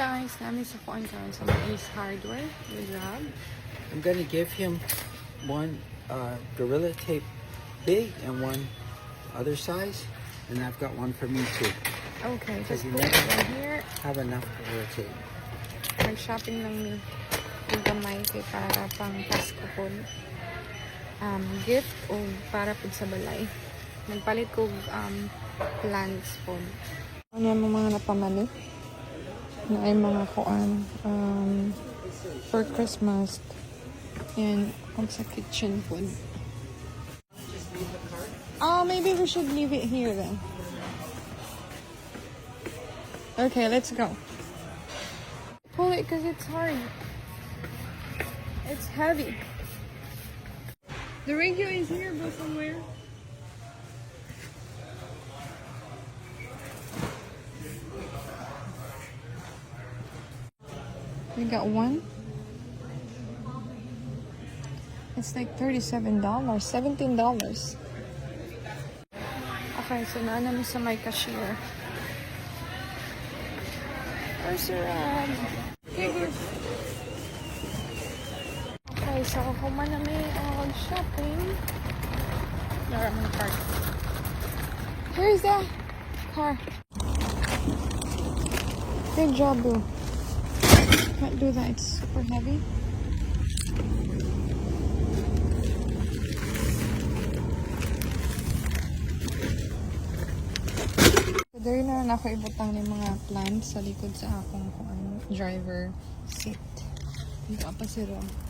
guys, namin sa kuan karon sa mga Ace Hardware with Rob. I'm gonna give him one uh, Gorilla Tape big and one other size, and I've got one for me too. Okay, just Because you put it never- in here. Have enough Gorilla Tape. Nag-shopping lang ni yung gamay kay para pang Pasko po. Um, gift o para po sa balay. Nagpalit ko um, plants po. Ano yung mga napamali? Na ay mga kuan um, for Christmas. And kung sa kitchen po. Oh, maybe we should leave it here then. Okay, let's go. Pull it because it's hard. It's heavy. The radio is here, but somewhere. We got one. It's like $37, $17. Okay, so na namin sa my cashier. Where's your um, figure? Okay, so kuma na may uh, shopping. There, my card. Where's that car? Good job, boo. Can't do that. It's super heavy. There na na ako ibutang ng mga plants sa likod sa akong kuan driver seat. Hindi pa si Rom.